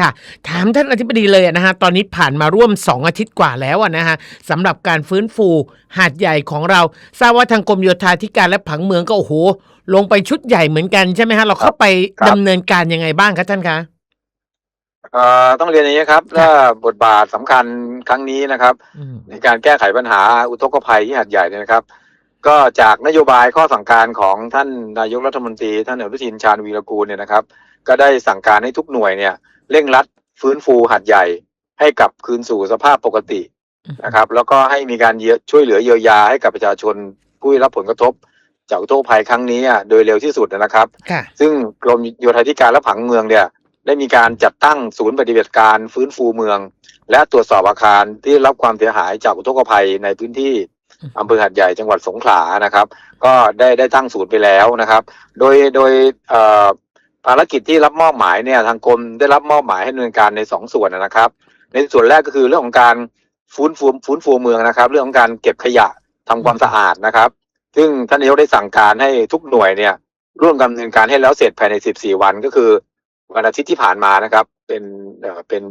ค่ะ ถามท่านอธิบดีเลยนะฮะ ตอนนี้ผ่านมาร่วม 2 อาทิตย์กว่าแล้วอะนะฮะสำหรับการฟื้นฟูหาดใหญ่ของเรา ทราบว่าทางกรมโยธาธิการและผังเมืองก็โอ้โห ลงไปชุดใหญ่เหมือนกันใช่ไหมฮะ เราเข้าไปครับดำเนินการยังไงบ้างครับท่านคะเอ่อต้องเรียนอย่างนี้ครับว่าบทบาทสำคัญครั้งนี้นะครับอืมในการแก้ไขปัญหาอุทกภัยที่หาดใหญ่เนี่ยนะครับ ก็จากนโยบายข้อสั่งการของท่านนายกรัฐมนตรี ท่านอนุทินชาญวีรกูลเนี่ยนะครับ ก็ได้สั่งการให้ทุกหน่วยเนี่ย เร่งรัดฟื้นฟูหาดใหญ่ให้กลับคืนสู่สภาพปกตินะครับ แล้วก็ให้มีการเยียช่วยเหลือเยียวยาให้กับประชาชนผู้ได้รับผลกระทบ จากอุทกภัยครั้งนี้อะโดยเร็วที่สุดนะครับค่ะซึ่งกรมโยธาธิการและผังเมืองเนี่ยได้มีการจัดตั้งศูนย์ปฏิบัติการฟื้นฟูเมือง และตรวจสอบอาคารที่ได้รับความเสียหายจากอุทกภัยในพื้นที่อำเภอหัดใหญ่จังหวัดสงขลานะครับ ก็ได้ได้ตั้งศูนย์ไปแล้วนะครับ โดยโดยเอ่อ ภารกิจที่รับมอบหมายเนี่ยทางกรมได้รับมอบหมายให้ดำเนินการในสองส่วนนะครับ ในส่วนแรกก็คือเรื่องของการฟื้นฟูฟื้นฟูเมืองนะครับ เรื่องของการเก็บขยะทำความสะอาดนะครับ ซึ่งท่านนายกได้สั่งการให้ทุกหน่วยเนี่ย ร่วมดำเนินการให้แล้วเสร็จภายใน 14 วันก็คือวันอาทิตย์ที่ผ่านมานะครับ เป็นเอ่อเป็น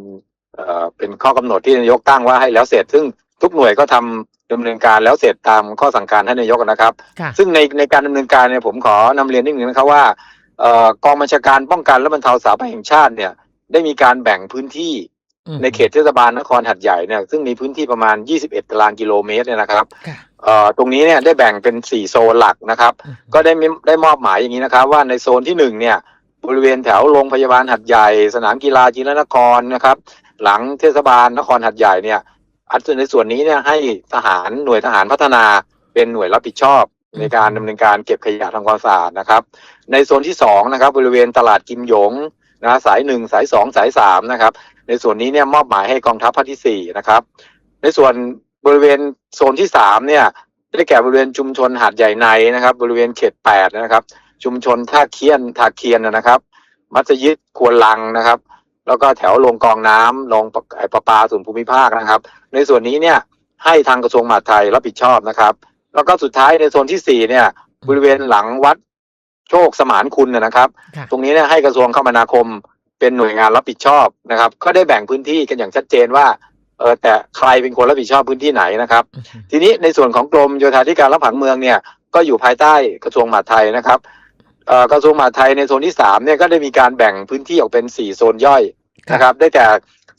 เอ่อเป็นข้อกำหนดที่นายกตั้งว่าให้แล้วเสร็จ ซึ่งทุกหน่วยก็ทำดำเนินการแล้วเสร็จตามข้อสั่งการท่านนายกนะครับค่ะซึ่งในในการดำเนินการเนี่ยผมขอนำเรียนนิดนึงนะครับว่าเอ่อ กองบัญชาการป้องกันและบรรเทาสาธารณภัยแห่งชาติเนี่ย ได้มีการแบ่งพื้นที่อืมในเขตเทศบาลนครหัดใหญ่เนี่ยซึ่งมีพื้นที่ประมาณ 21 ตารางกิโลเมตรเนี่ยนะครับค่ะเอ่อตรงนี้เนี่ยได้แบ่งเป็น 4 โซนหลักนะครับอืมก็ได้มีได้มอบหมายอย่างนี้นะครับ ว่าในโซนที่หนึ่งเนี่ยบริเวณแถวโรงพยาบาลหัดใหญ่ สนามกีฬาจีนนครนะครับ หลังเทศบาลนครหัดใหญ่เนี่ยอันในส่วนนี้เนี่ยให้ทหารหน่วยทหารพัฒนาเป็นหน่วยรับผิดชอบ ในการดำเนินการเก็บขยะทำความสะอาดนะครับ ในโซนที่สองนะครับบริเวณตลาดกิมหยงนะสายหนึ่งสายสองสายสามนะครับในส่วนนี้เนี่ยมอบหมายให้กองทัพภาคที่สี่นะครับในส่วนบริเวณโซนที่สามเนี่ยได้แก่บริเวณชุมชนหาดใหญ่ในนะครับ บริเวณเขตแปดนะครับ ชุมชนท่าเคียนท่าเคียนนะครับ มัสยิดควนลังนะครับ แล้วก็แถวลงกองน้ำลงปะไอประปาส่วนภูมิภาคนะครับ ในส่วนนี้เนี่ยให้ทางกระทรวงมหาดไทยรับผิดชอบนะครับ แล้วก็สุดท้ายในโซนที่สี่เนี่ย บริเวณหลังวัดโชคสมานคุณนะนะครับ ค่ะ ตรงนี้เนี่ยให้กระทรวงคมนาคมเป็นหน่วยงานรับผิดชอบนะครับ ก็ได้แบ่งพื้นที่กันอย่างชัดเจนว่าเออแต่ใครเป็นคนรับผิดชอบพื้นที่ไหนนะครับ อืมทีนี้ในส่วนของกรมโยธาธิการและผังเมืองเนี่ยก็อยู่ภายใต้กระทรวงมหาดไทยนะครับเอ่อกระทรวงมหาดไทยในโซนที่สามเนี่ยก็ได้มีการแบ่งพื้นที่ออกเป็นสี่โซนย่อยนะครับ ได้แก่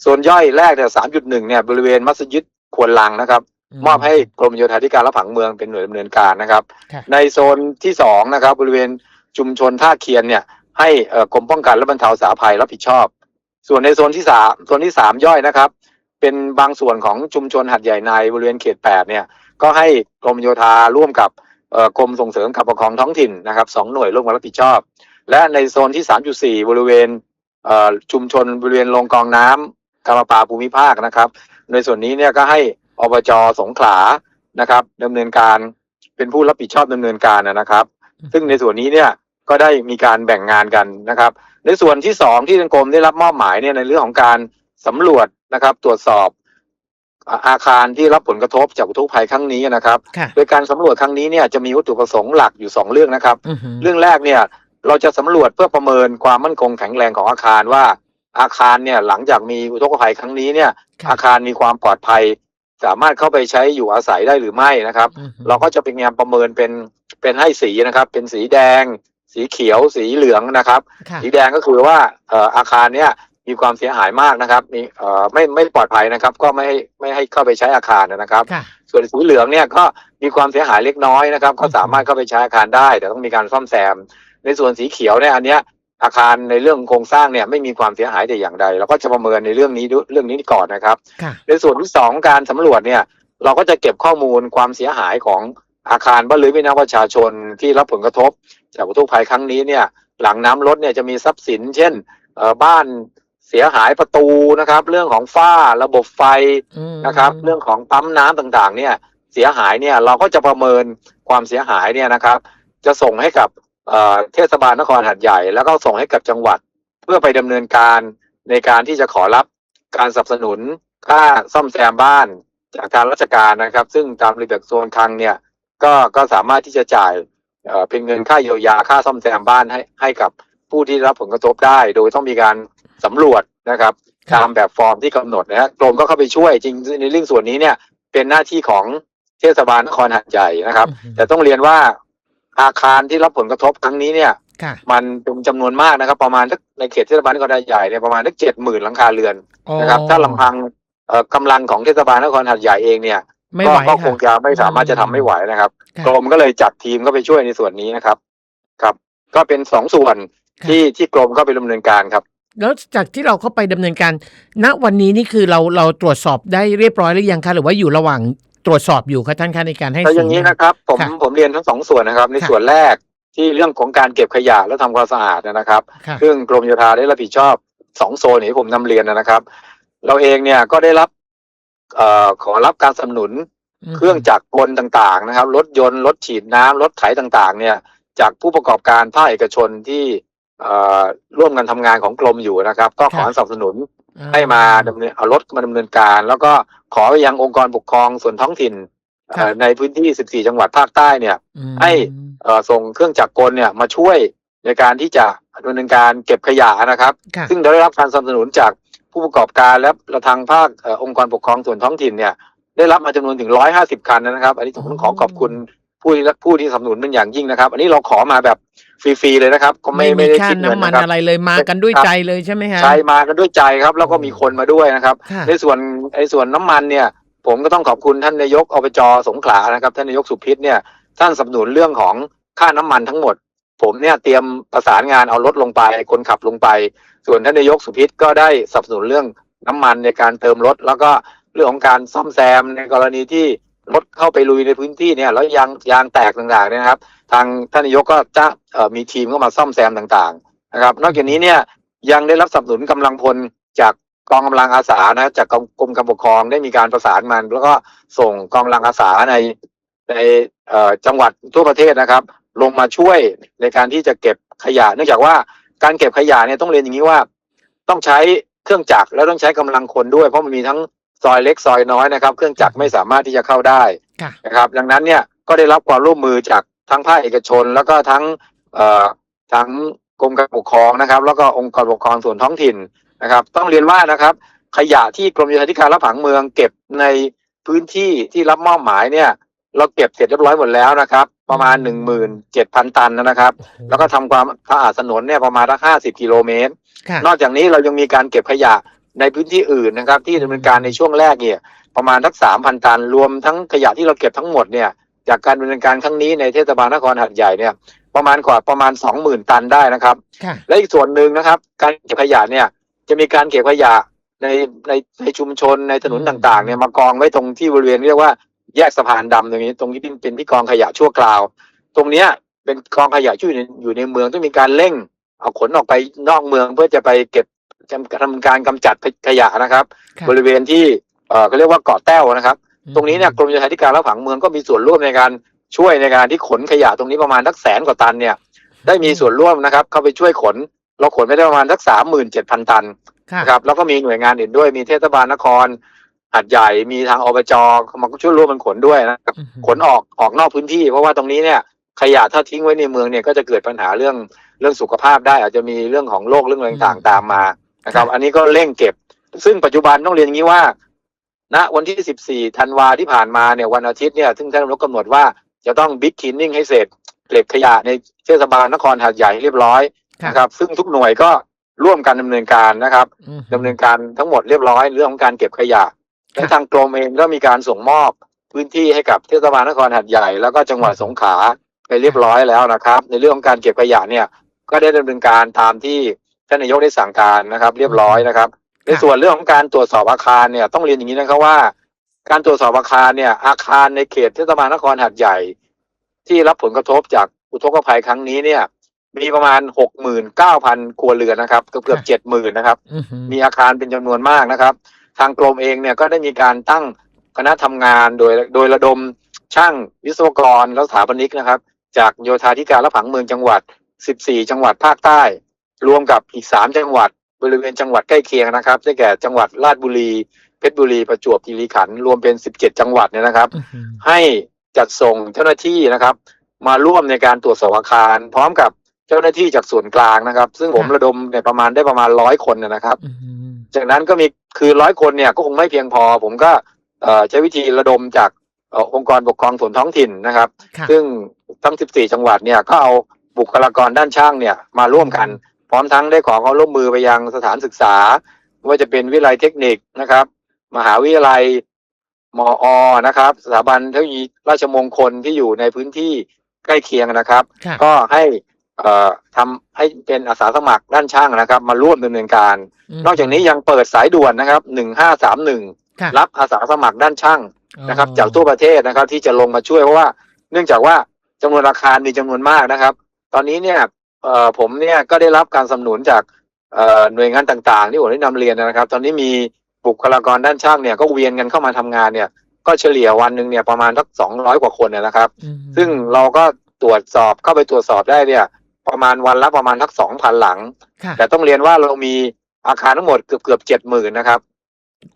โซนย่อยแรกเนี่ยสามจุดหนึ่งเนี่ยบริเวณมัสยิดควนลังนะครับ มอบให้กรมโยธาธิการและผังเมืองเป็นหน่วยดำเนินการนะครับ ค่ะ ในโซนที่สองนะครับ บริเวณชุมชนท่าเคียนเนี่ย ให้เอ่อกรมป้องกันและบรรเทาสาธารณภัยรับผิดชอบ ส่วนในโซนที่สามโซนที่สามย่อยนะครับ เป็นบางส่วนของชุมชนหัดใหญ่ในบริเวณเขตแปดเนี่ย ก็ให้กรมโยธาร่วมกับเอ่อกรมส่งเสริมการปกครองท้องถิ่นนะครับสองหน่วยร่วมกันรับผิดชอบ และในโซนที่สามจุดสี่บริเวณเอ่อชุมชนบริเวณโรงกรองน้ำการประปาภูมิภาคนะครับ ในส่วนนี้เนี่ยก็ให้ อบจสงขลานะครับดำเนินการเป็นผู้รับผิดชอบดำเนินการนะครับ ซึ่งในส่วนนี้เนี่ยก็ได้มีการแบ่งงานกันนะครับ ในส่วนที่สองที่ทางกรมได้รับมอบหมายเนี่ยในเรื่องของการสำรวจนะครับ ตรวจสอบอาอาคารที่รับผลกระทบจากอุทกภัยครั้งนี้นะครับค่ะโดยการสำรวจครั้งนี้เนี่ยจะมีวัตถุประสงค์หลักอยู่สองเรื่องนะครับอืมเรื่องแรกเนี่ยเราจะสำรวจเพื่อประเมินความมั่นคงแข็งแรงของอาคารว่าอาคารเนี่ยหลังจากมีอุทกภัยครั้งนี้เนี่ยค่ะอาคารมีความปลอดภัย สามารถเข้าไปใช้อยู่อาศัยได้หรือไม่นะครับอืมเราก็จะเป็นงานประเมินเป็นเป็นให้สีนะครับ เป็นสีแดง สีเขียว สีเหลืองนะครับค่ะสีแดงก็คือว่าเอ่ออาคารเนี้ยมีความเสียหายมากนะครับมีเอ่อไม่ไม่ปลอดภัยนะครับ ก็ไม่ให้ไม่ให้เข้าไปใช้อาคารนะครับค่ะส่วนสีเหลืองเนี่ยก็มีความเสียหายเล็กน้อยนะครับ ก็สามารถเข้าไปใช้อาคารได้ แต่ต้องมีการซ่อมแซม ในส่วนสีเขียวเนี่ยอันเนี้ย อาคารในเรื่องโครงสร้างเนี่ยไม่มีความเสียหายแต่อย่างใดเราก็จะประเมินในเรื่องนี้ด้วยเรื่องนี้ก่อนนะครับค่ะในส่วนที่สองการสำรวจเนี่ย เราก็จะเก็บข้อมูลความเสียหายของอาคารบ้านเรือนพี่น้องประชาชนที่รับผลกระทบ จากอุทกภัยครั้งนี้เนี่ย หลังน้ำลดเนี่ยจะมีทรัพย์สิน เช่นเอ่อบ้านเสียหายประตูนะครับ เรื่องของฝ้าระบบไฟอืมนะครับ เรื่องของปั๊มน้ำต่างๆ เนี่ยเสียหายเนี่ยเราก็จะประเมินความเสียหายเนี่ยนะครับ จะส่งให้กับ เอ่อเทศบาลนครหัดใหญ่ แล้วก็ส่งให้กับจังหวัด เพื่อไปดำเนินการในการที่จะขอรับการสนับสนุนค่าซ่อมแซมบ้านจากทางราชการนะครับ ซึ่งตามระเบียบโซนคลังเนี่ยก็ก็สามารถที่จะจ่ายเอ่อเป็นเงินค่าเยียวยาค่าซ่อมแซมบ้านให้ให้กับผู้ที่ได้รับผลกระทบได้ โดยต้องมีการสำรวจนะครับครับตามแบบฟอร์มที่กำหนดนะฮะกรมก็เข้าไปช่วยจริงในเรื่องส่วนนี้เนี่ยเป็นหน้าที่ของเทศบาลนครหาดใหญ่นะครับอืมแต่ต้องเรียนว่า อาคารที่รับผลกระทบครั้งนี้เนี่ย ค่ะ มันเป็นจำนวนมากนะครับ ประมาณสักในเขตเทศบาลนครหาดใหญ่เนี่ยประมาณสักเจ็ดหมื่นหลังคาเรือนนะครับ ถ้าลำพังเอ่อกำลังของเทศบาลนครหาดใหญ่เองเนี่ยไม่ก็ไหวก็ค่ะคงจะไม่สามารถจะทำไม่ไหวนะครับค่ะ กรมก็เลยจัดทีมเข้าไปช่วยในส่วนนี้นะครับ ครับ ก็เป็นสองส่วนค่ะ ที่ที่กรมเข้าไปดำเนินการครับ แล้วจากที่เราเข้าไปดำเนินการ ณวันนี้นี่คือเราเราตรวจสอบได้เรียบร้อยหรือยังคะหรือว่าอยู่ระหว่าง ตรวจสอบอยู่คะท่านคะในการให้แต่อย่างนี้สีนะครับ ผมค่ะผมเรียนทั้งสองส่วนนะครับ ในค่ะส่วนแรกที่เรื่องของการเก็บขยะและทำความสะอาดนะครับค่ะซึ่งกรมโยธาได้รับผิดชอบสองโซนอย่างที่ผมนำเรียนนะครับ เราเองเนี่ยก็ได้รับเอ่อขอรับการสนับสนุนเครื่องจักรกลต่างๆ นะครับ รถยนต์รถฉีดน้ำรถไถต่างๆ เนี่ย จากผู้ประกอบการภาคเอกชนที่เอ่อร่วมกันทำงานของกรมอยู่นะครับ ก็ขอสนับสนุน ให้มาดำเนินเอารถมาดำเนินการ แล้วก็ขอไปยังองค์กรปกครองส่วนท้องถิ่นเอ่อในพื้นที่ 14 จังหวัดภาคใต้เนี่ยอืมให้เอ่อส่งเครื่องจักรกลเนี่ยมาช่วยในการที่จะดำเนินการเก็บขยะนะครับค่ะซึ่งได้รับการสนับสนุนจากผู้ประกอบการและและทางภาคเอ่อองค์กรปกครองส่วนท้องถิ่นเนี่ย ได้รับมาจำนวนถึง 150 คันนะครับ อันนี้ผมต้องขอขอบคุณผู้ที่ผู้ที่สนับสนุนเป็นอย่างยิ่งนะครับ อันนี้เราขอมาแบบ ฟรีๆเลยนะครับ ก็ไม่ไม่ไม่มีได้ค่าคิดเงินน้ำมันนะครับ อะไรเลยมากันด้วยครับใจเลยใช่ไหมฮะ ใช่มากันด้วยใจครับ แล้วก็มีคนมาด้วยนะครับ ค่ะในส่วนในส่วนน้ำมันเนี่ย ผมก็ต้องขอบคุณท่านนายกอบจสงขลานะครับ ท่านนายกสุพิษเนี่ยท่านสนับสนุนเรื่องของค่าน้ำมันทั้งหมด ผมเนี่ยเตรียมประสานงานเอารถลงไปคนขับลงไป ส่วนท่านนายกสุพิษก็ได้สนับสนุนเรื่องน้ำมันในการเติมรถ แล้วก็เรื่องของการซ่อมแซมในกรณีที่ รถเข้าไปลุยในพื้นที่เนี่ยแล้วยางยางแตกต่างๆเนี่ยนะครับ ทางท่านนายกก็จะมีทีมเข้ามาซ่อมแซมต่างๆนะครับ นอกจากนี้เนี่ยยังได้รับสนับสนุนกำลังพลจากกองกำลังอาสานะจากกรมการปกครองได้มีการประสานมัน แล้วก็ส่งกองกำลังอาสาในในจังหวัดทั่วประเทศนะครับ ลงมาช่วยในการที่จะเก็บขยะ เนื่องจากว่าการเก็บขยะเนี่ยต้องเรียนอย่างนี้ว่า ต้องใช้เครื่องจักรแล้วต้องใช้กำลังคนด้วย เพราะมันมีทั้ง ซอยเล็กซอยน้อยนะครับ เครื่องจักรไม่สามารถที่จะเข้าได้ค่ะ นะครับ ดังนั้นเนี่ยก็ได้รับความร่วมมือจากทั้งภาคเอกชน แล้วก็ทั้งเอ่อทั้งกรมการปกครองนะครับ แล้วก็องค์กรปกครองส่วนท้องถิ่นนะครับ ต้องเรียนว่านะครับ ขยะที่กรมโยธาธิการและผังเมืองเก็บในพื้นที่ที่รับมอบหมายเนี่ย เราเก็บเสร็จเรียบร้อยหมดแล้วนะครับ ประมาณหนึ่งหมื่นเจ็ดพันตันนะครับ แล้วก็ทำความสะอาดถนนเนี่ยประมาณห้าสิบกิโลเมตร ค่ะ นอกจากนี้เรายังมีการเก็บขยะ ในพื้นที่อื่นนะครับ ที่ดำเนินการในช่วงแรกเนี่ย ประมาณทักสามพันตัน รวมทั้งขยะที่เราเก็บทั้งหมดเนี่ยจากการดำเนินการครั้งนี้ในเทศบาลนครหัดใหญ่เนี่ย ประมาณกว่าประมาณสองหมื่นตันได้นะครับ ค่ะ และอีกส่วนหนึ่งนะครับ การเก็บขยะเนี่ยจะมีการเก็บขยะในในในชุมชนในถนนอืมต่างๆเนี่ยมากองไว้ตรงที่บริเวณเรียกว่าแยกสะพานดำตรงนี้ ตรงนี้เป็นเป็นที่กองขยะชั่วคราว ตรงเนี้ยเป็นกองขยะที่อยู่ในอยู่ในเมืองต้องมีการเร่ง เอาขนออกไปนอกเมืองเพื่อจะไปเก็บจำ ทำการกำจัดขยะนะครับค่ะบริเวณที่เอ่อเขาเรียกว่าเกาะแต้วนะครับ ตรงนี้เนี่ยกรมโยธาธิการและผังเมืองก็มีส่วนร่วมในการช่วยในการที่ขนขยะตรงนี้ประมาณสักแสนกว่าตันเนี่ย ได้มีส่วนร่วมนะครับ เข้าไปช่วยขน เราขนไปได้ประมาณสักสามหมื่นเจ็ดพันตันค่ะนะครับแล้วก็มีหน่วยงานอื่นด้วยมีเทศบาลนครหัดใหญ่มีทางอบจเข้ามาช่วยร่วมมันขนด้วยนะครับอืมขนออกออกนอกพื้นที่ เพราะว่าตรงนี้เนี่ยขยะถ้าทิ้งไว้ในเมืองเนี่ยก็จะเกิดปัญหาเรื่องเรื่องสุขภาพได้ อาจจะมีเรื่องของโรคเรื่องอะไรต่างๆตามมา นะครับ อันนี้ก็เร่งเก็บ ซึ่งปัจจุบันต้องเรียนอย่างนี้ว่าณวันที่ 14 ธันวาที่ผ่านมาเนี่ยวันอาทิตย์เนี่ยซึ่งท่านนายกกำหนดว่าจะต้องบิ๊กคินนิ่งให้เสร็จเก็บขยะในเทศบาลนครหาดใหญ่ให้เรียบร้อยค่ะนะครับ ซึ่งทุกหน่วยก็ร่วมกันดำเนินการนะครับอืมดำเนินการทั้งหมดเรียบร้อยเรื่องของการเก็บขยะและทางกรมเองก็มีการส่งมอบพื้นที่ให้กับเทศบาลนครหัดใหญ่แล้วก็จังหวัดสงขลาไปเรียบร้อยแล้วนะครับ ในเรื่องของการเก็บขยะเนี่ยก็ได้ดำเนินการตามที่ ท่านนายกได้สั่งการนะครับ เรียบร้อยนะครับ ในส่วนเรื่องของการตรวจสอบอาคารเนี่ยต้องเรียนอย่างนี้นะครับว่า การตรวจสอบอาคารเนี่ย อาคารในเขตเทศบาลนครหัดใหญ่ ที่รับผลกระทบจากอุทกภัยครั้งนี้เนี่ย มีประมาณหกหมื่นเก้าพันครัวเรือนนะครับเกือบเกือบเจ็ดหมื่นนะครับอืมมีอาคารเป็นจำนวนมากนะครับ ทางกรมเองเนี่ยก็ได้มีการตั้งคณะทำงานโดยโดยระดมช่างวิศวกรและสถาปนิกนะครับ จากโยธาธิการและผังเมืองจังหวัด 14 จังหวัดภาคใต้ รวมกับอีก3จังหวัดบริเวณจังหวัดใกล้เคียงนะครับ ได้แก่จังหวัดราชบุรี เพชรบุรีประจวบคีรีขันธ์รวมเป็น17จังหวัดเนี่ยนะครับอืมให้จัดส่งเจ้าหน้าที่นะครับ มาร่วมในการตรวจสอบอาคาร พร้อมกับเจ้าหน้าที่จากส่วนกลางนะครับ ซึ่งผมค่ะระดมเนี่ยประมาณได้ประมาณร้อยคนนะนะครับอืมจากนั้นก็มีคือร้อยคนเนี่ยก็คงไม่เพียงพอ ผมก็เอ่อใช้วิธีระดมจากเอ่อองค์กรปกครองส่วนท้องถิ่นนะครับค่ะซึ่งทั้ง 14 จังหวัดเนี่ยก็เอาบุคลากรด้านช่างเนี่ยมาร่วมกัน พร้อมทั้งได้ขอความร่วมมือไปยังสถานศึกษาไม่ว่าจะเป็นวิทยาลัยเทคนิคนะครับ มหาวิทยาลัยมออนะครับ สถาบันเทคโนโลยีราชมงคลที่อยู่ในพื้นที่ใกล้เคียงนะครับค่ะก็ให้เอ่อทำให้เป็นอาสาสมัครด้านช่างนะครับ มาร่วมดำเนินการมนอกจากนี้ยังเปิดสายด่วนนะครับหนึ่งห้าสามหนึ่งค่ะรับอาสาสมัครด้านช่างนะครับอ๋อจากทั่วประเทศนะครับ ที่จะลงมาช่วยเพราะว่า เนื่องจากว่าจำนวนอาคารมีจำนวนมากนะครับ ตอนนี้เนี่ยเอ่อ ผมเนี่ยก็ได้รับการสนับสนุนจากเอ่อหน่วยงานต่างๆที่ผมได้นำเรียนนะครับ ตอนนี้มีบุคลากรด้านช่างเนี่ยก็เวียนกันเข้ามาทำงานเนี่ย ก็เฉลี่ยวันหนึ่งเนี่ยประมาณสักสองร้อยกว่าคนเนยนะครับอืมซึ่งเราก็ตรวจสอบเข้าไปตรวจสอบได้เนี่ย ประมาณวันละประมาณสักสองพันหลังค่ะแต่ต้องเรียนว่าเรามีอาคารทั้งหมดเกือบเกือบเจ็ดหมื่นนะครับ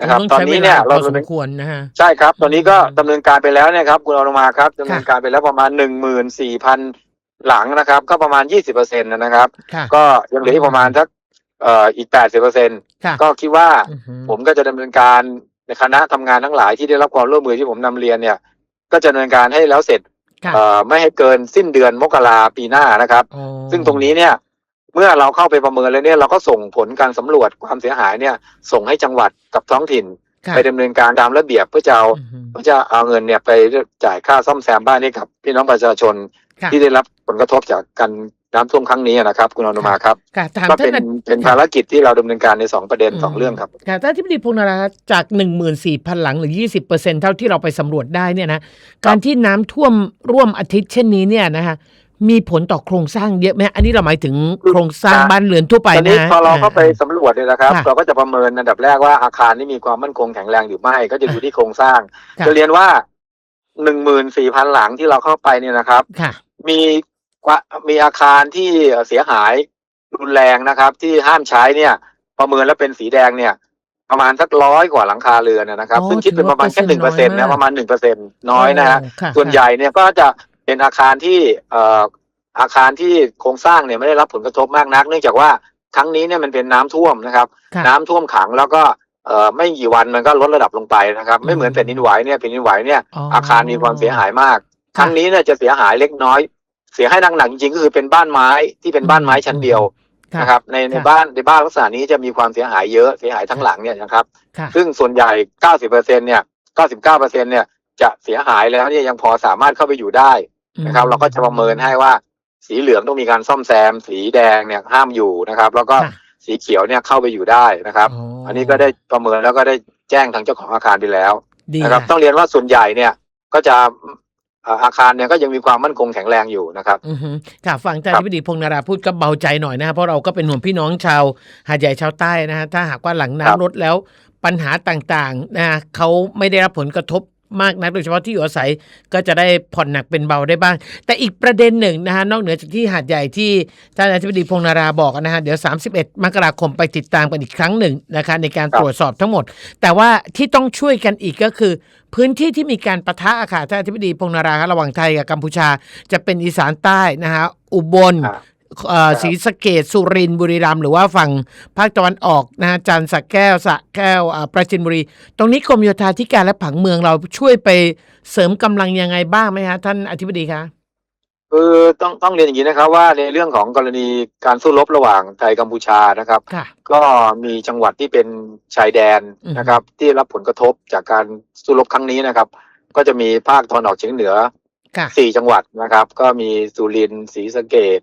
นะครับงตอนใช้นี้วลเนี่ยเราพอสมควรนะฮะใช่ครับ ตอนนี้ก็อืมดำเนินการไปแล้วเนี่ยครับคุณอนุมาครับดำเนินการไปแล้วประมาณหนึ่งหมื่นสี่พัน หลังนะครับ ก็ประมาณยี่สิบเปอร์เซ็นต์นะครับ ค่ะ ก็ยังเหลืออีกประมาณสักเอ่ออีกแปดสิบเปอร์เซ็นต์ค่ะก็คิดว่าอือหือผมก็จะดำเนินการในคณะทำงานทั้งหลายที่ได้รับความร่วมมือที่ผมนำเรียนเนี่ย ก็จะดำเนินการให้แล้วเสร็จค่ะเอ่อไม่ให้เกินสิ้นเดือนมกราปีหน้านะครับ อ๋อซึ่งตรงนี้เนี่ย เมื่อเราเข้าไปประเมินแล้วเนี่ยเราก็ส่งผลการสำรวจความเสียหายเนี่ย ส่งให้จังหวัดกับท้องถิ่น ค่ะไปดำเนินการตามระเบียบเพื่อจะเอา อือหือเพื่อจะเอาเงินเนี่ยไปจ่ายค่าซ่อมแซมบ้านให้กับพี่น้องประชาชนค่ะ ที่ได้รับผลกระทบจากการน้ำท่วมครั้งนี้นะครับ คุณอนุมาครับค่ะถามก็ท่าเป็นนเป็นภารกิจที่เราดำเนินการในสองประเด็นสองเรื่องครับค่ะท่านที่ปดีพงษ์นาราจากหนึ่งหมื่นสี่พันหลังหรือยี่สิบเปอร์เซ็นเท่าที่เราไปสำรวจได้เนี่ยนะการที่น้ำท่วมร่วมอาทิตย์เช่นนี้เนี่ยนะฮะมีผลต่อโครงสร้างเยอะไหมอันนี้เราหมายถึงโครงสร้างอ่าบ้านเรือนทั่วไปตอนนี้นะพอเราเข้าไปสำรวจเนี่ยนะครับค่ะเราก็จะประเมินอันดับแรกว่าอาคารนี้มีความมั่นคงแข็งแรงหรือไม่ ก็จะดูที่โครงสร้างค่ะจะเรียนว่าหนึ่งหมื่นสี่พันหลังที่เราเข้าไปเนี่ยนะครับค่ะ มีกว่ามีอาคารที่เสียหายรุนแรงนะครับ ที่ห้ามใช้เนี่ย ประเมินแล้วเป็นสีแดงเนี่ย ประมาณสักร้อยกว่าหลังคาเรือนนะครับโอ้ซึ่งคิดเป็นประมาณแค่ถืหนึ่งอเปอว่าร์เซ็นต์น้อยนะมากประมาณหนึ่งเปอร์เซ็นต์น้อยนะฮะค่ะส่วนใหญ่เนี่ยก็จะเป็นอาคารที่เอ่ออาคารที่โครงสร้างเนี่ยไม่ได้รับผลกระทบมากนัก เนื่องจากว่าครั้งนี้เนี่ยมันเป็นน้ำท่วมนะครับค่ะน้ำท่วมขังแล้วก็เอ่อไม่กี่วันมันก็ลดระดับลงไปนะครับ ไม่เหมือนอืมแผ่นดินไหวเนี่ยแผ่นดินไหวเนี่ยอ๋อออาคารมีความเสียหายมาก ค่ะครั้งนี้เนี่ยจะเสียหายเล็กน้อย เสียให้หนักๆจริงๆก็คือเป็นบ้านไม้ที่เป็นบ้านไม้ชั้นเดียวค่ะนะครับในในค่ะบ้านในบ้านลักษณะนี้จะมีความเสียหายเยอะเสียหายทั้งหลังเนี่ยนะครับค่ะซึ่งส่วนใหญ่90เปอร์เซ็นเนี่ย99เปอร์เซ็นเนี่ยจะเสียหายแล้วเนี่ยยังพอสามารถเข้าไปอยู่ได้นะครับ เราก็จะประเมินให้ว่าสีเหลืองต้องมีการซ่อมแซม สีแดงเนี่ยห้ามอยู่นะครับ แล้วก็ค่ะสีเขียวเนี่ยเข้าไปอยู่ได้นะครับอ๋ออัอันนี้ก็ได้ประเมินแล้วก็ได้แจ้งทางเจ้าของอาคารไปแล้วดีนะครับค่ะต้องเรียนว่าส่วนใหญ่เนี่ยก็จะเอ่ออาคารเนี่ยก็ยังมีความมั่นคงแข็งแรงอยู่นะครับอือฮึค่ะฟังอาจารครัย์บธิบดีพงษ์นาราพูดก็เบาใจหน่อยนะฮะเพราะเราก็เป็นห่วงพี่น้องชาวหาดใหญ่ชาวใต้นะฮะถ้าหากว่าหลังน้ำลดแล้วปัญหาต่างๆนะเขาไม่ได้รับผลกระทบมากนักโดยเฉพาะที่อยู่อาศัยก็จะได้ผ่อนหนักเป็นเบาได้บ้าง แต่อีกประเด็นหนึ่งนะฮะนอกเหนือจากที่หาดใหญ่ที่ท่านอธิบดีพงษ์นาราบอกนะฮะเดี๋ยว 31 มกราคมไปติดตามกันอีกครั้งหนึ่งนะคะในการครับตรวจสอบทั้งหมด แต่ว่าที่ต้องช่วยกันอีกก็คือ พื้นที่ที่มีการประทะอะค่ะท่านอธิบดีพงษ์นาราครับระหว่างไทยกับกัมพูชา จะเป็นอีสานใต้นะฮะอุบลอ่าเอ่อครับศรีสะเกดสุรินทร์บุรีรัมย์หรือว่าฝั่งภาคตะวันออกนะฮะจันทร์สระแก้วสระแก้วอ่าปราจินบุรี ตรงนี้กรมโยธาธิการและผังเมืองเราช่วยไปเสริมกำลังยังไงบ้างไหมฮะท่านอธิบดีคะ คือต้องต้องเรียนอย่างนี้นะครับ ว่าในเรื่องของกรณีการสู้รบระหว่างไทยกัมพูชานะครับ ค่ะ ก็มีจังหวัดที่เป็นชายแดนอืม นะครับ ที่รับผลกระทบจากการสู้รบครั้งนี้นะครับ ก็จะมีภาคตะวันออกเฉียงเหนือค่ะ สี่จังหวัดนะครับ ก็มีสุรินทร์ศรีสะเกด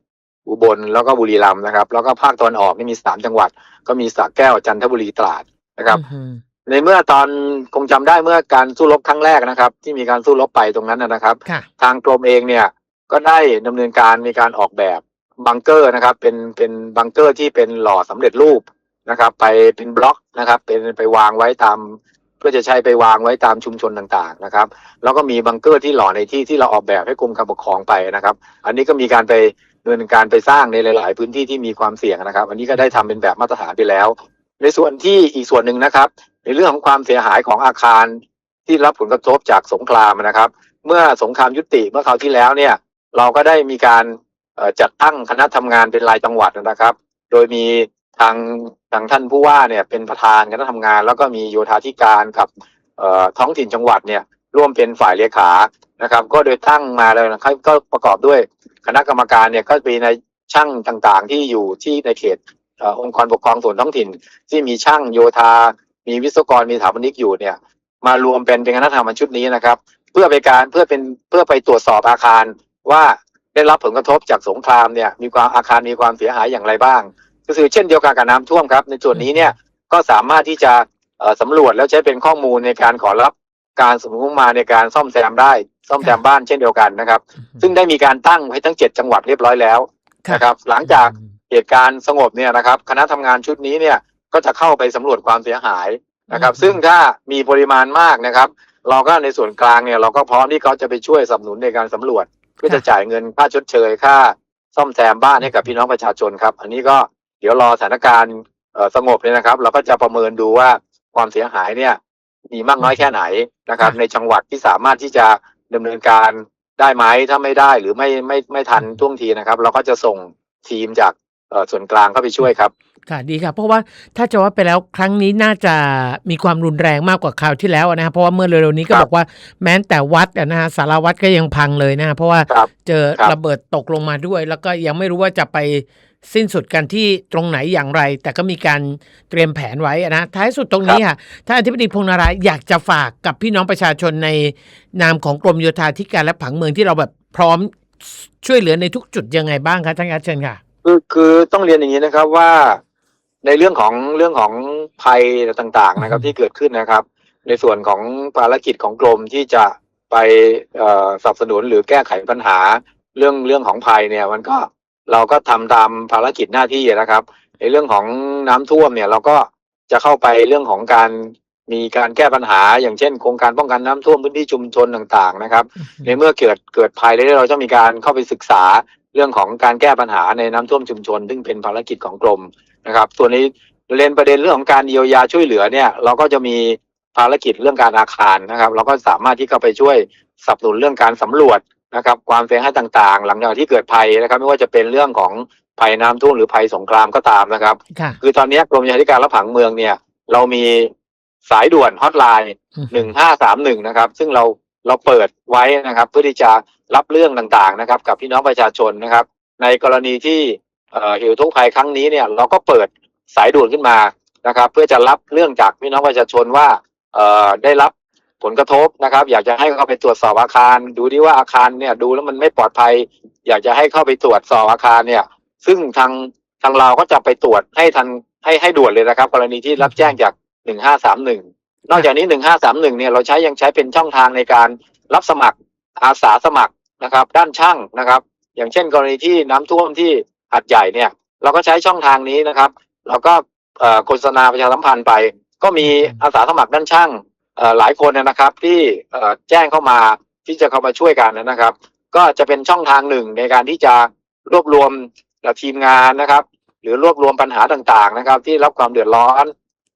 อุบลแล้วก็บุรีรัมย์นะครับ แล้วก็ภาคตะวันออกนี่มีสามจังหวัด ก็มีสระแก้วจันทบุรีตราดนะครับ อือฮึในเมื่อตอนคงจำได้เมื่อการสู้รบครั้งแรกนะครับ ที่มีการสู้รบไปตรงนั้นนะนะครับ ค่ะ ทางกรมเองเนี่ย ก็ได้ดำเนินการมีการออกแบบบังเกอร์นะครับ เป็นเป็นบังเกอร์ที่เป็นหล่อสำเร็จรูปนะครับ ไปเป็นบล็อกนะครับ เป็นไปวางไว้ตาม เพื่อจะใช้ไปวางไว้ตามชุมชนต่างๆนะครับ แล้วก็มีบังเกอร์ที่หล่อในที่ที่เราออกแบบให้กรมการปกครองไปนะครับ อันนี้ก็มีการไปดำเนินการไปสร้างในหลาย ๆ พื้นที่ที่มีความเสี่ยงนะครับ อันนี้ก็ได้ทำเป็นแบบมาตรฐานไปแล้ว ในส่วนที่อีกส่วนหนึ่งนะครับ ในเรื่องของความเสียหายของอาคารที่รับผลกระทบจากสงครามนะครับ เมื่อสงครามยุติเมื่อคราวที่แล้วเนี่ย เราก็ได้มีการจัดตั้งคณะทำงานเป็นรายจังหวัดนะครับ โดยมีทางทางท่านผู้ว่าเนี่ยเป็นประธานคณะทำงาน แล้วก็มีโยธาธิการกับท้องถิ่นจังหวัดเนี่ยร่วมเป็นฝ่ายเลขานะครับ ก็โดยตั้งมาเลยนะครับก็ประกอบด้วยคณะกรรมการเนี่ยก็มีในช่างต่างๆ ที่อยู่ที่ในเขตเอ่อองค์กรปกครองส่วนท้องถิ่น ที่มีช่างโยธา มีวิศวกรมีสถาปนิกอยู่เนี่ย มารวมเป็นเป็นคณะทำงานชุดนี้นะครับ เพื่อไปการเพื่อเป็นเพื่อไปตรวจสอบอาคาร ว่าได้รับผลกระทบจากสงครามเนี่ยมีความอาคารมีความเสียหายอย่างไรบ้าง ก็คือเช่นเดียวกันกับน้ำท่วมครับ ในส่วนนี้เนี่ยก็สามารถที่จะเอ่อสำรวจแล้วใช้เป็นข้อมูลในการขอรับการสมงบมาในการซ่อมแซมได้ ซ่อมแซมบ้านเช่นเดียวกันนะครับ ซึ่งได้มีการตั้งไว้ทั้งเจ็ดจังหวัดเรียบร้อยแล้วนะครับ หลังจากเหตุการณ์สงบเนี่ยนะครับ คณะทำงานชุดนี้เนี่ยก็จะเข้าไปสำรวจความเสียหายนะครับอืมซึ่งถ้ามีปริมาณมากนะครับ เราก็ในส่วนกลางเนี่ยเราก็พร้อมที่เขาจะไปช่วยสนับสนุนในการสำรวจ เพื่อจะจ่ายเงินค่าชดเชยค่าซ่อมแซมบ้านให้กับพี่น้องประชาชนครับ อันนี้ก็เดี๋ยวรอสถานการณ์เอ่อสงบเนี่ยนะครับ เราก็จะประเมินดูว่าความเสียหายเนี่ยมีมากน้อยแค่ไหนนะครับ ในจังหวัดที่สามารถที่จะดำเนินการได้ไหมถ้าไม่ได้หรือไม่ไม่ไม่ทันท่วงทีนะครับ เราก็จะส่งทีมจากเอ่อ ส่วนกลางเข้าไปช่วยครับ ค่ะดีค่ะ เพราะว่าถ้าจะว่าไปแล้วครั้งนี้น่าจะมีความรุนแรงมากกว่าคราวที่แล้วนะครับเพราะว่าเมื่อเร็วๆนี้ก็ครับบอกว่าแม้แต่วัดอะนะฮะสารวัดก็ยังพังเลยนะฮะเพราะว่าครับเจอครับระเบิดตกลงมาด้วย แล้วก็ยังไม่รู้ว่าจะไปสิ้นสุดกันที่ตรงไหนอย่างไร แต่ก็มีการเตรียมแผนไว้อะนะท้ายสุดตรงนี้ค่ะท่านอธิบดีพงษ์นารายณ์อยากจะฝากกับพี่น้องประชาชนในนามของกรมโยธาธิการและผังเมืองที่เราแบบพร้อมช่วยเหลือในทุกจุดยังไงบ้างคะท่านอาจารย์เชิญค่ะ คือคือต้องเรียนอย่างนี้นะครับว่าในเรื่องของเรื่องของภัยต่างๆนะครับอืมที่เกิดขึ้นนะครับ ในส่วนของภารกิจของกรมที่จะไปเอ่อสนับสนุนหรือแก้ไขปัญหาเรื่องเรื่องของภัยเนี่ย มันก็เราก็ทำตามภารกิจหน้าที่นะครับ ในเรื่องของน้ำท่วมเนี่ยเราก็จะเข้าไปเรื่องของการมีการแก้ปัญหา อย่างเช่น โครงการป้องกันน้ำท่วมพื้นที่ชุมชนต่าง ๆ นะครับ ในเมื่อเกิดเกิดภัยแล้วเราจะมีการเข้าไปศึกษา เรื่องของการแก้ปัญหาในน้ำท่วมชุมชน ซึ่งเป็นภารกิจของกรมนะครับส่วนนี้เรียนประเด็นเรื่องของการเยียวยาช่วยเหลือเนี่ยเราก็จะมีภารกิจเรื่องการอาคารนะครับ เราก็สามารถที่เข้าไปช่วยสนับสนุนเรื่องการสำรวจนะครับความเสียหายต่างๆ หลังจากที่เกิดภัยนะครับ ไม่ว่าจะเป็นเรื่องของภัยน้ำท่วมหรือภัยสงครามก็ตามนะครับค่ะคือตอนนี้กรมโยธาธิการและผังเมืองเนี่ย เรามีสายด่วนฮอตไลน์หนึ่งห้าสามหนึ่งนะครับ ซึ่งเรา เราเปิดไว้นะครับ เพื่อที่จะรับเรื่องต่างๆนะครับ กับพี่น้องประชาชนนะครับ ในกรณีที่เอ่อหตุทุกภัยครั้งนี้เนี่ยเราก็เปิดสายด่วนขึ้นมานะครับ เพื่อจะรับเรื่องจากพี่น้องประชาชนว่าเอ่อได้รับผลกระทบนะครับ อยากจะให้เข้าไปตรวจสอบอาคาร ดูดิว่าอาคารเนี่ยดูแล้วมันไม่ปลอดภัย อยากจะให้เข้าไปตรวจสอบอาคารเนี่ย ซึ่งทางทางเราก็จะไปตรวจให้ทันให้ให้ด่วนเลยนะครับ กรณีที่รับแจ้งจากหนึ่งห้าสามหนึ่ง นอกจากนี้หนึ่งห้าสามหนึ่งเนี่ยเราใช้ยังใช้เป็นช่องทางในการรับสมัครอาสาสมัครนะครับ ด้านช่างนะครับ อย่างเช่นกรณีที่น้ำท่วมที่หัดใหญ่เนี่ยเราก็ใช้ช่องทางนี้นะครับ เราก็เอ่อโฆษณาประชาสัมพันธ์ไป ก็มีอาสาสมัครด้านช่างเอ่อหลายคนนะครับที่เอ่อแจ้งเข้ามาที่จะเข้ามาช่วยกันนะครับ ก็จะเป็นช่องทางหนึ่งในการที่จะรวบรวมทีมงานนะครับ หรือรวบรวมปัญหาต่างๆนะครับ ที่รับความเดือดร้อน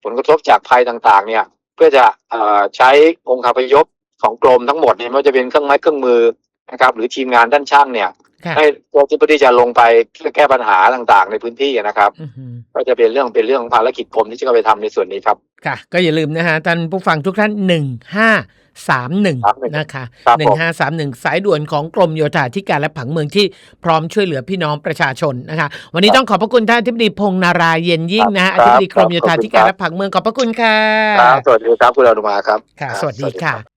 ผลกระทบจากภัยต่างๆ เนี่ย เพื่อจะเอ่อใช้องค์คาพยพของกรมทั้งหมดเนี่ยไม่ว่าจะเป็นเครื่องไม้เครื่องมือนะครับ หรือทีมงานด้านช่างเนี่ยค่ะให้เพื่อที่จะลงไปเพื่อแก้ปัญหาต่างๆ ในพื้นที่นะครับอือหือก็จะเป็นเรื่องเป็นเรื่องของภารกิจกรมที่จะเข้าไปทำในส่วนนี้ครับ ค่ะ ก็อย่าลืมนะฮะท่านผู้ฟังทุกท่านหนึ่งห้าสามหนึ่ง 31 นะคะครับหนึ่ผงมห้าสามหนึ่งสายด่วนของกรมโยธาธิการและผังเมืองที่พร้อมช่วยเหลือพี่น้องประชาชนนะคะ วันนี้ต้องขอบพระคุณท่านอธิบดีพงษ์นารายณ์เย็นยิ่งนะฮะคอรับธิบดีกรมโยธาธิการและผังเมืองขอบพระคุณค่ะครับสวัสดีครับคุณอนุมาครับ ค่ะรับสวัสดีค่ะรับ